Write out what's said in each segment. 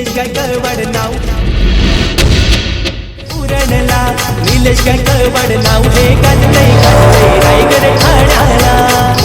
निलेश गायकवाड नाव. उरणला निलेश गायकवाड नाव. हे गाजते गाजते रायगड ठाण्याला.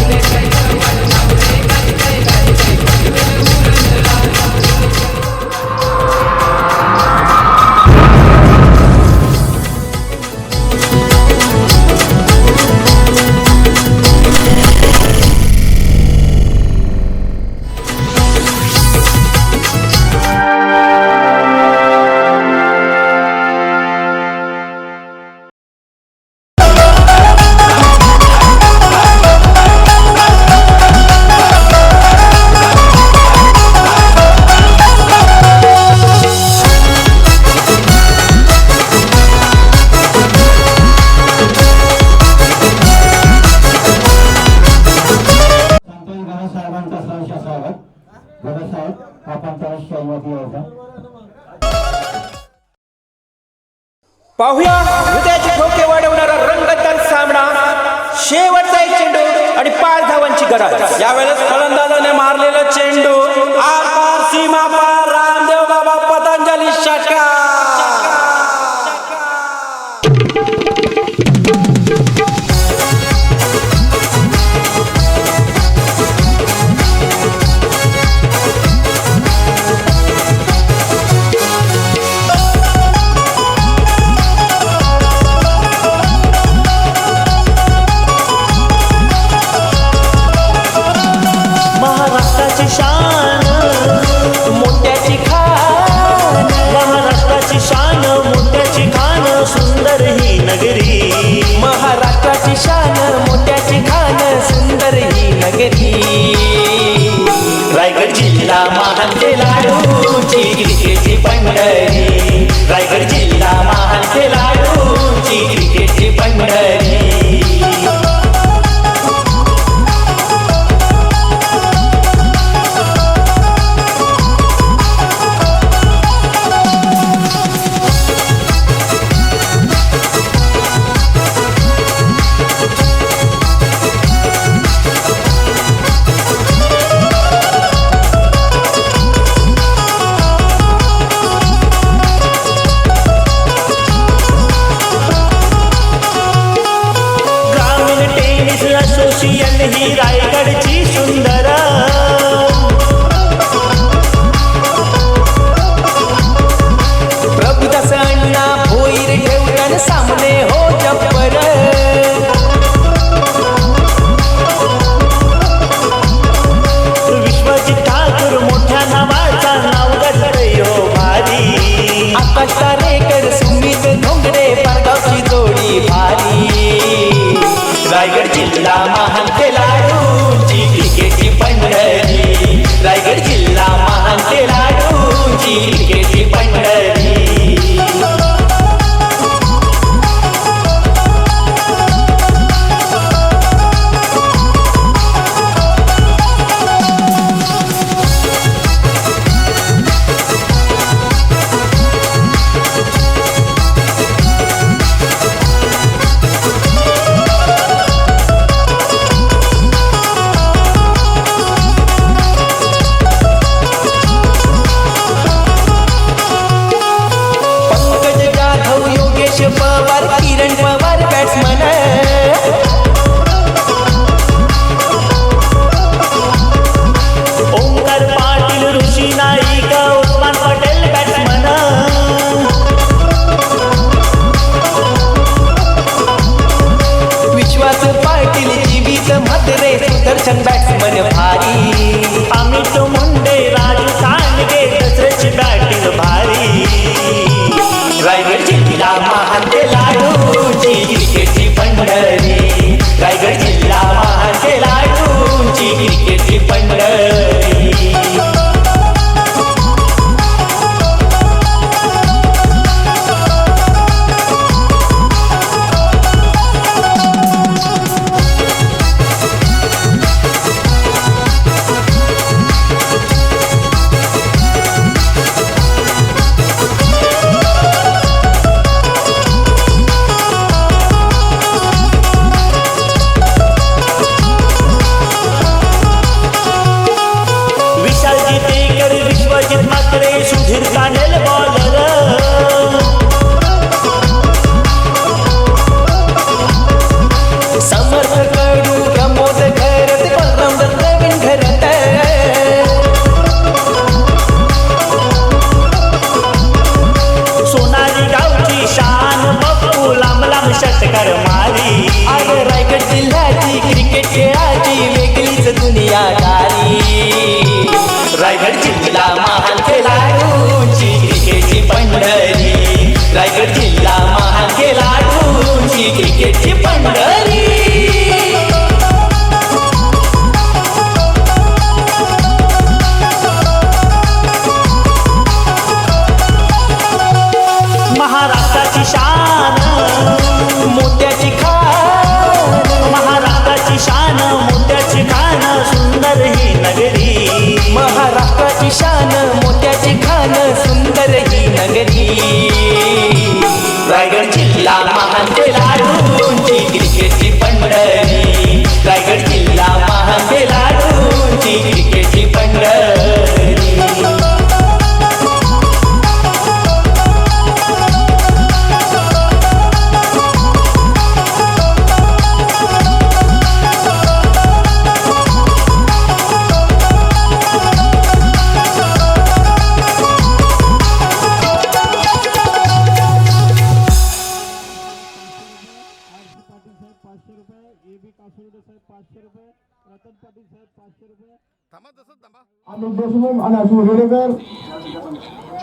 अमित देशमुख आणि अश्विन रेडेकर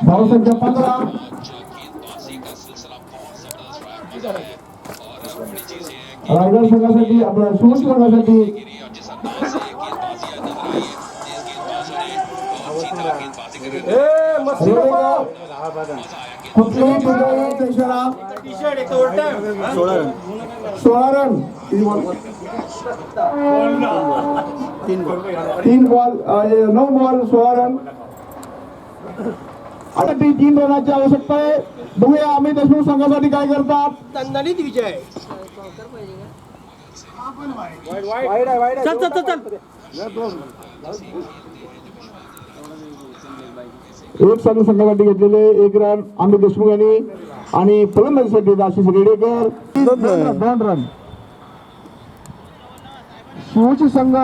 धावसंख्या पंधरा रायगड संघासाठी आपल्या सुमुख संघासाठी रेडेकर कुठलीही ठिकाणी इशारा सोळा रन. तीन बॉल नऊ बॉल सोळा रन. आता ती तीन रनाची आवश्यकता आहे. बघूया अमित देशमुख संघासाठी काय करतात. एक संघ संघासाठी घेतलेले एक रन अमित देशमुख यांनी आणि फलंदाजीसाठी आशिष रेडेकर. दोन रन शिवची संघ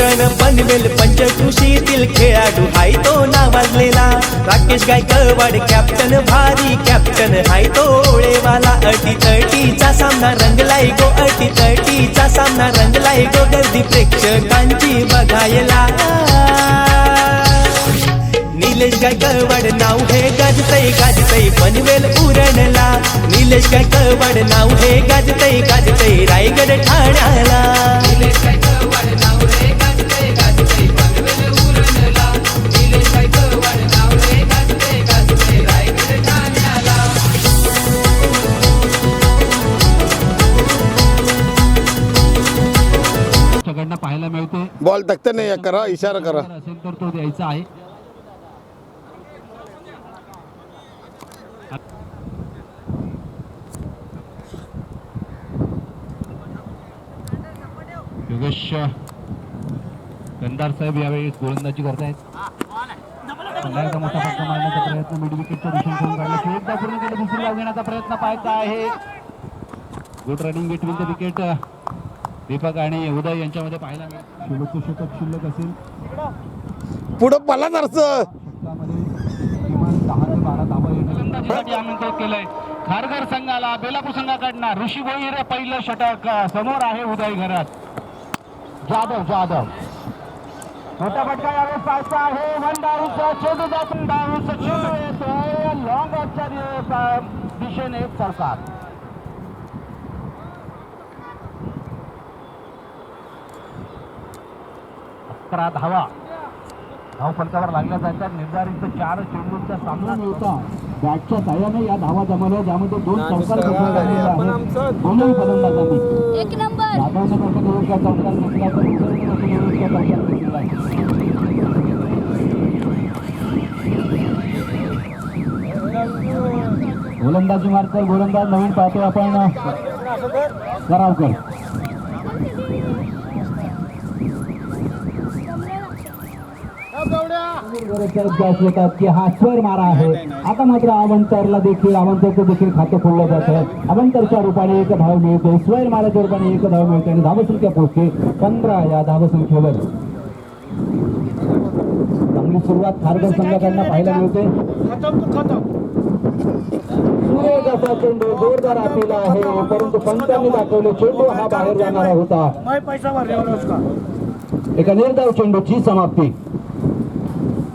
पुरण बनवेल पंचकृषीतील खेळाडू. हाय तो नावाजलेला. राकेश गायकवाड कॅप्टन भारी कॅप्टन हाय तो ओळेवाला. अटी तटीचा सामना रंगलाय गो अटी तटीचा सामना रंगलाय गो. गर्दी प्रेक्षकांची बघायला. निलेश गायकवाड नाव हे गाजतय गाजतय पनवेल पुरणला निलेश गायकवाड नाव हे गाजतय गाजतय रायगड ठाण्याला. बॉल टाकते नाही करा इशारा करा. असेल तर तो द्यायचा आहे. योगेश कंदार साहेब यावेळी गोलंदाजी करतायत. पुन्हा मोठा फटका मारण्याचा प्रयत्न मिड विकेटच्या दिशेने करून काढला. एकदा पूर्ण केलं दुसरी डाव घेण्याचा प्रयत्न पाहायचा आहे. Good running between the wicket Deepak आणि उदय यांच्यामध्ये पाहायला मिळेल. शतक शिल्लक असेल. पुढं फलंदाजीसाठी आमंत्रित केलंय. खारघर संघाला बेलापूर संघाकडनं ऋषी भोईर पहिलं षटक समोर आहे उदय घरात. जाधव जाधव. मोठा फटका यावेळेस पाहायचा आहे. वन डाऊनचा चेंडू जातून डाऊनचा चेंडू येतोय. लॉंग ऑफच्या दिशेने चौकार अकरा धावा धाव फलकावर लागल्या जातात निर्धारित चार चेंडूंचा सामना मिळता बॅटच्या साह्याने या धावा जमवल्या. ज्यामध्ये दोन चौकार दोन्ही फलंदाजांनी. एक नंबर. जाधवने प्रथम ओव्हरचा चौकार घेतला तर. गोलंदाजी मारकर गोलंदाज नवीन पाहतोय आपण. करावकर की हा स्वर मारा आहे. आता मात्र देखील देखील खातं खोललं जातं अवंतरच्या रूपाने एक धाव मिळते स्वर माराच्या रूपाने एक धाव मिळते आणि धावसंख्या पोहोचते. पंधरा या धावसंख्येवर. चांगली सुरुवात खारघर संघाकडनं पाहायला मिळते. चेंडू जोरदार आलेला आहे परंतु पंचांनी दाखवले चेंडू हा बाहेर जाणारा होता. एका निर्धाव चेंडूची समाप्ती.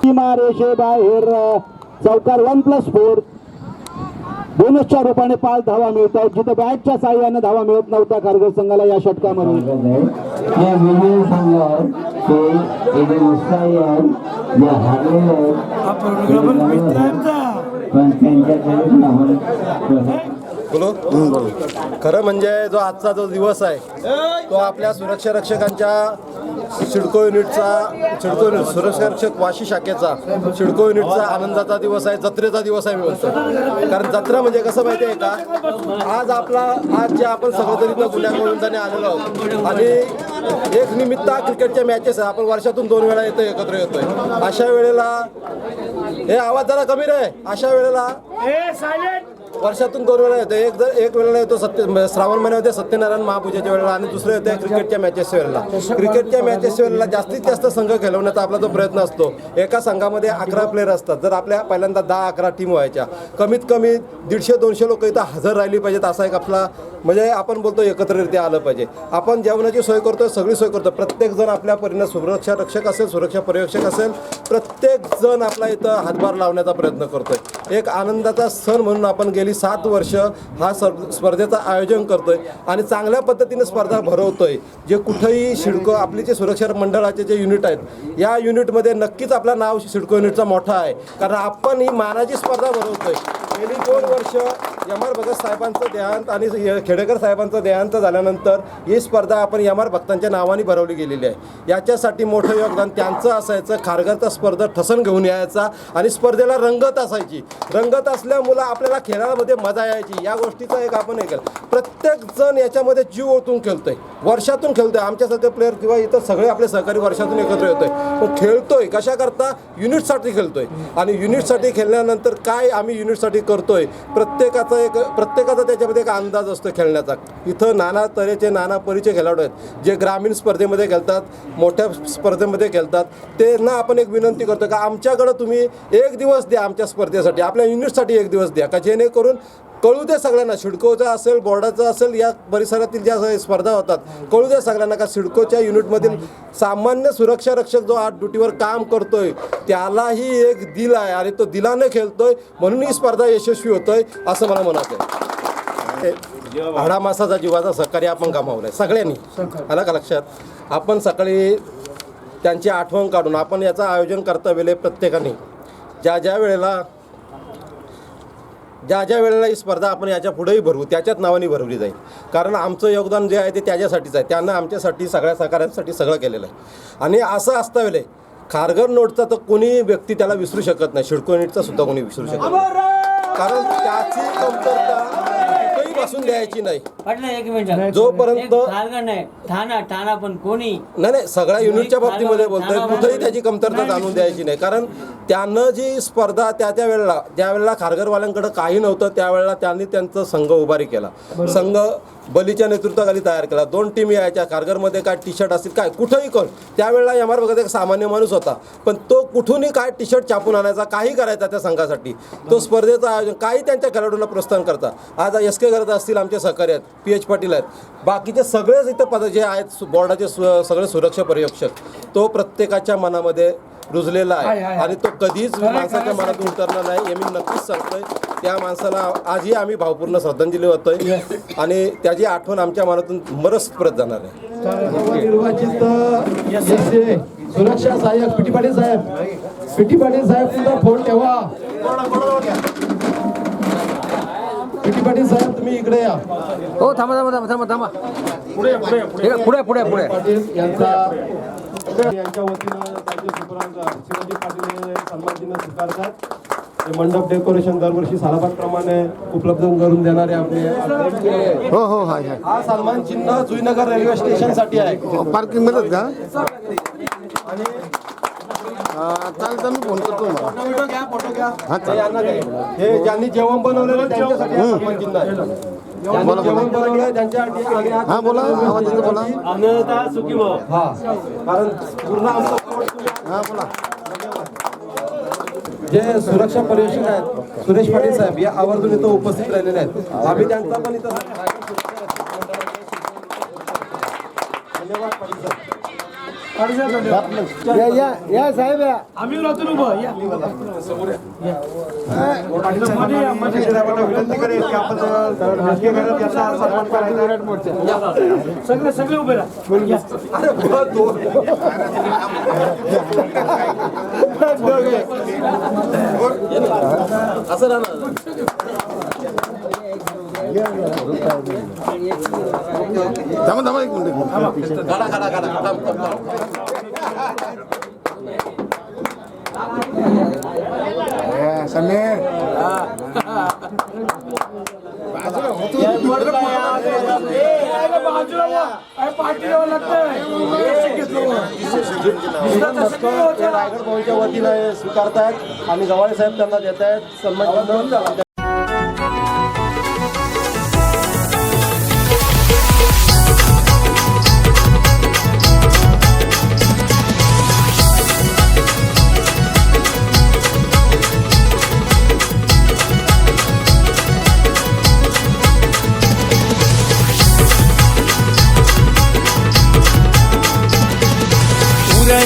सीमा रेषे बाहेर चौकार वन प्लस फोर बोनसच्या रूपाने पाच धावा मिळत आहेत जिथे बॅटच्या साह्याने धावा मिळत नव्हता कारगर संघाला या षटकामध्ये. या विजय संघावर ते एक उत्साही आहेत. जे हारलेले आहेत. आपण मित्र आहेत का? पण त्यांच्याकडे पण आपण बोलो. खरं म्हणजे जो आजचा जो दिवस आहे तो आपल्या सुरक्षा रक्षकांच्या सिडको युनिटचा सिडको युनिट सुरक्षा रक्षक वाशी शाखेचा सिडको युनिटचा आनंदाचा दिवस आहे जत्रेचा दिवस आहे मी म्हणतो कारण जत्रा म्हणजे कसं माहिती आहे का? आज आपला आज जे आपण सगळं तरी गुन्ह्या गोविंदाने आलेलो आहोत आणि एक निमित्त क्रिकेटच्या मॅचेस आहे आपण वर्षातून दोन वेळा येतो एकत्र येतोय. अशा वेळेला हे आवाज जरा कमी रे. अशा वेळेला वर्षातून दोन वेळा येतो एक जर एक वेळेला येतो सत्य श्रावण महिन्यामध्ये सत्यनारायण महापूजेच्या वेळेला आणि दुसरं येतं क्रिकेटच्या मॅचेस वेळेला. क्रिकेटच्या मॅचेस वेळेला जास्तीत जास्त संघ खेळवण्याचा आपला जो प्रयत्न असतो एका संघामध्ये अकरा प्लेअर असतात. जर आपल्या पहिल्यांदा दहा अकरा टीम व्हायच्या. कमीत कमी दीडशे दोनशे लोक इथं हजर राहिली पाहिजेत असा एक आपला म्हणजे आपण बोलतो एकत्ररित्या आलं पाहिजे. आपण जेवणाची सोय करतो सगळी सोय करतो प्रत्येक जण आपल्या परीनं सुरक्षा रक्षक असेल सुरक्षा पर्यवेक्षक असेल प्रत्येक जण आपला इथं हातभार लावण्याचा प्रयत्न करतोय. एक आनंदाचा सण म्हणून आपण गेली सात वर्ष हा सर स्पर्धेचं आयोजन करतोय आणि चांगल्या पद्धतीने स्पर्धा भरवतोय. जे कुठंही शिडको आपली जे सुरक्षा मंडळाचे जे युनिट आहेत या युनिटमध्ये नक्कीच आपलं नाव सिडको युनिटचा मोठा आहे. कारण आपण ही मानाची स्पर्धा भरवतोय. गेली दोन वर्ष एम आर भगत साहेबांचं देहांत आणि खेडेकर साहेबांचं देहांत झाल्यानंतर ही स्पर्धा आपण एम आर भक्तांच्या नावाने भरवली गेलेली आहे. याच्यासाठी मोठं योगदान त्यांचं असायचं. खारघरचा स्पर्धा ठसन घेऊन यायचा आणि स्पर्धेला रंगत असायची. रंगत असल्यामुळं आपल्याला खेळामध्ये मजा यायची या गोष्टीचा एक आपण हे केलं. प्रत्येक जण याच्यामध्ये जीव ओतून खेळतोय वर्षातून खेळतोय. आमच्यासारखे प्लेअर किंवा इतर सगळे आपले सहकारी वर्षातून एकत्र येतोय. पण खेळतोय कशा करता युनिटसाठी खेळतोय. आणि युनिटसाठी खेळल्यानंतर काय आम्ही युनिटसाठी करतोय प्रत्येकाचा एक प्रत्येकाचा त्याच्यामध्ये एक अंदाज असतो खेळण्याचा. इथं नाना तऱ्हेचे नाना परीचे खेळाडू आहेत जे ग्रामीण स्पर्धेमध्ये खेळतात मोठ्या स्पर्धेमध्ये खेळतात. ते ना आपण एक विनंती करतो का आमच्याकडं तुम्ही एक दिवस द्या आमच्या स्पर्धेसाठी आपल्या युनिटसाठी एक दिवस द्या का जेणेकरून कळू दे सगळ्यांना. सिडकोचा असेल बोर्डाचा असेल या परिसरातील ज्या स्पर्धा होतात कळू दे सगळ्यांना का सिडकोच्या युनिटमधील सामान्य सुरक्षा रक्षक जो आज ड्युटीवर काम करतोय त्यालाही एक दिल आहे आणि तो दिलाने खेळतोय म्हणून ही स्पर्धा यशस्वी होतोय असं मला म्हणायचं आहे. हे हाडामासाचा जीवाचा सहकार्य आपण गमावलाय सगळ्यांनी. आलं का लक्षात? आपण सकाळी त्यांची आठवण काढून आपण याचं आयोजन करता वेळे प्रत्येकाने. ज्या ज्या वेळेला ज्या ज्या वेळेला ही स्पर्धा आपण याच्या पुढेही भरवू त्याच्याच नावाने भरवली जाईल. कारण आमचं योगदान जे आहे ते त्याच्यासाठीच आहे. त्यांना आमच्यासाठी सगळ्या सहकाऱ्यांसाठी सगळं केलेलं आहे. आणि असं असता वेळे खारघर नोटचा तर कोणी व्यक्ती त्याला विसरू शकत नाही. शिडको नीटचा सुद्धा कोणी विसरू शकत नाही. कारण त्याची कमतरता बसून द्यायची नाही. पाटलं एक मिनिट. जोपर्यंत नाही ठाणा ठाणा पण कोणी. नाही नाही सगळ्या युनिटच्या बाबतीमध्ये बोलतोय कुठेही त्याची कमतरता जाणून द्यायची नाही. कारण त्यानं जी स्पर्धा त्या त्या वेळेला ज्या वेळेला खारघरवाल्यांकडे काही नव्हतं त्यावेळेला त्यांनी त्यांचा संघ उभारी केला. संघ बलीच्या नेतृत्वाखाली तयार केला. दोन टीम यायच्या. कारगरमध्ये काय टी शर्ट असतील काय? कुठंही कोण. त्यावेळेला एम आर भगत एक सामान्य माणूस होता. पण तो कुठूनही काय टी शर्ट छापून आणायचा काही करायचा त्या संघासाठी. तो स्पर्धेचं आयोजन काही त्यांच्या खेळाडूंना प्रोत्साहन करता. आज एस के करत असतील आमचे सहकारी आहेत पी एच पाटील आहेत. बाकीचे सगळेच इथं पद जे आहेत सु- बोर्डाचे सु- सगळे सुरक्षा पर्यवेक्षक तो प्रत्येकाच्या मनामध्ये रुजलेला आहे. आणि तो कधीच माणसाच्या मनातून उतरणार नाही. हे मी नक्कीच सांगतोय. त्या माणसाला आजही आम्ही भावपूर्ण श्रद्धांजली वाहतोय. आणि त्याची आठवण आमच्या मनातून मरस परत जाणार आहे. निर्वाचित सुरक्षा सहाय्यक पिटी पाटील साहेब पिटी पाटील साहेब. सुद्धा फोन ठेवा. पिटी पाटील साहेब तुम्ही इकडे या. हो थांबा थांबा थांबा थांबा थांबा. पुढे पुढे पुढे पुढे. पाटील यांचा यांच्या वतीनं त्यांचे शिवाजी पाटील हे स्वीकारतात. हे मंडप डेकोरेशन दरवर्षी सालाबादप्रमाणे उपलब्ध करून देणारे आपले हो हो हाय हाय. हा सन्मान चिन्ह जुईनगर रेल्वे स्टेशनसाठी आहे पार्किंग मध्येच का? चालेल तर मी फोन करतो मला हा हे यांना. हे ज्यांनी जेवण बनवलेलं त्यांच्यासाठी हा सन्मान चिन्ह आहे. ज्यांनी जेवण बनवलंय त्यांच्यासाठी आणि हा हा बोला. आवाज येतो बोला. हा. कारण पूर्ण आमचं हा बोला. जे सुरक्षा पर्यवेक्षक आहेत सुरेश पाटील साहेब या आवर्जून इथं उपस्थित राहिलेले आहेत. आम्ही त्यांचा पण इथं धन्यवाद पाटील साहेब. या या या साहेब या आम्ही राहतो उभं या मध्ये या, सगळे सगळे उभे राहा या. बाजूला घेतलं बघ. नुसतं तसं नाही होत ते यार. रायगड भवनच्या वतीनं स्वीकारतायत आणि गवाळे साहेब त्यांना देत आहेत सन्मान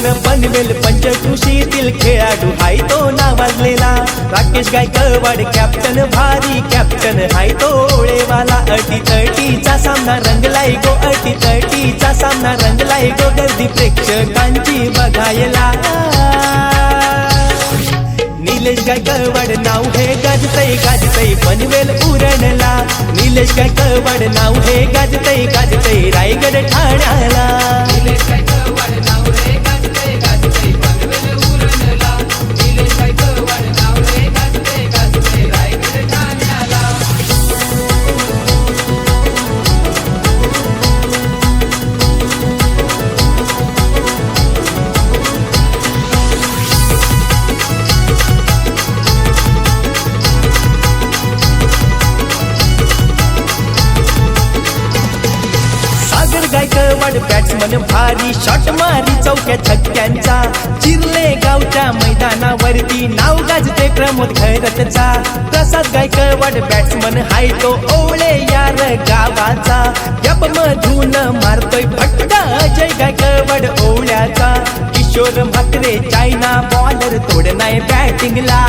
पुरण पनवेल पंचकृषीतील खेळाडू. हाय तो नावाजलेला. राकेश गायकवाड कॅप्टन भारी कॅप्टन हाय तो ओळेवाला. अटी तटीचा सामना रंगलाय गो अटी तटीचा सामना रंगलाय गो. गर्दी प्रेक्षकांची बघायला. निलेश गायकवाड नाव हे गाजतय गाजतय पनवेल उरणला. निलेश गायकवाड नाव हे गाजतय गाजतय रायगड ठाण्याला. गायकवाड बॅट्समन हाय तो ओळे यार गावाचा. यप मधून मारतोय फटका अजय गायकवाड ओळ्याचा किशोर म्हात्रे चायना बॉलर तोडनाय बॅटिंगला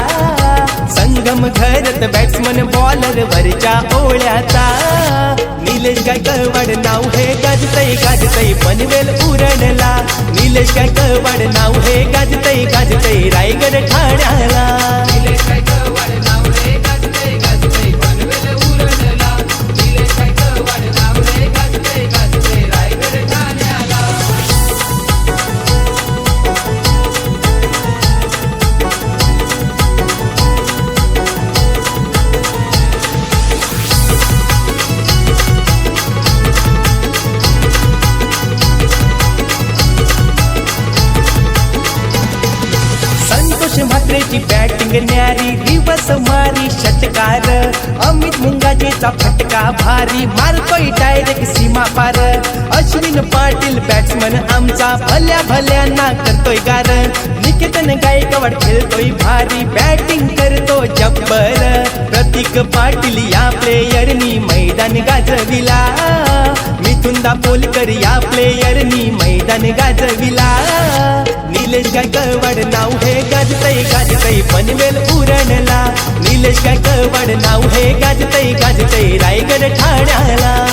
संगम घरत बॅट्समन बॉलर वरच्या ओळ्याचा निलेश गायकवाड नाव हे गाजतय गाजतय पनवेल उरणला. निलेश गायकवाड नाव हे गाजतय गाजतय रायगड ठाण्याला. संतोष म्हात्रेची बॅटिंग न्यारी दिवस मारी षटकार. अमित मुंगाजेचा फटका भारी मारतोय डायरेक्ट सीमा पार. अश्विन पाटील बॅट्समन आमचा भल्या भल्यांना करतोय गार. निकेतन गायकवाड खेळतोय भारी बॅटिंग करतो जब्बर. प्रतीक पाटील या प्लेयरनी मैदान गाजविला. मिथुन दापोलकर या प्लेयरनी मैदान गाजविला. निलेश गायकवाड नाव हे गाजतय गाजतय. पनवेल उरणला निलेश गायकवाड नाव हे गाजतय गाजतय. रायगड ठाण्याला.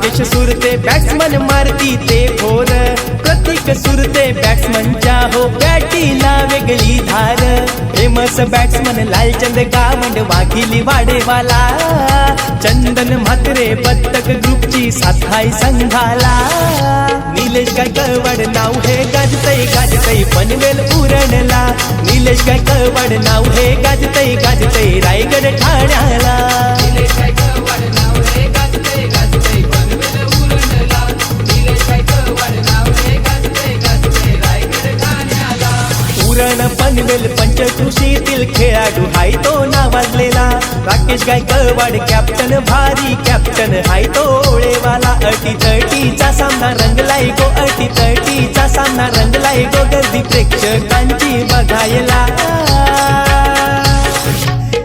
भाग्यश सुरते बॅट्समन मारती ते फोर प्रतीक सुरते बॅट्समनच्या हो बॅटीला वेगळी धार. फेमस बॅट्समन लालचंद गावंड वाघिली वाडेवाला. चंदन म्हात्रे पत्तक ग्रुपची साथाई संघाला. निलेश गायकवाड नाव हे गाजतय गाजतय पनवेल पुरणला निलेश गायकवाड नाव हे गाजतय गाजतय रायगड ठाण्याला. उरण पनवेल पंचकृषीतील खेळाडू हाय तो नावाजलेला. राकेश गायकवाड कॅप्टन भारी कॅप्टन हाय तो ओळेवाला. अटी तटीचा सामना रंगलाय गो अटी तटीचा सामना रंगलाय गो गर्दी प्रेक्षकांची बघायला.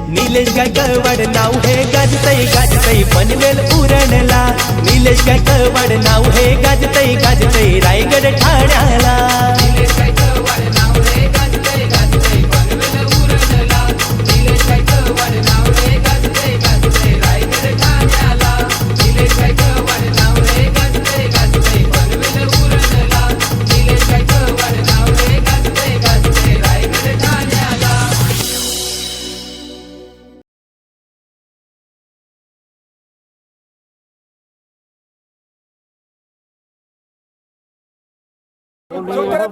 निलेश गायकवाड नाव हे गाजतय गाजतय पनवेल उरणला. निलेश गायकवाड नाव हे गाजतय गाजतय रायगड ठाण्याला. so you can't have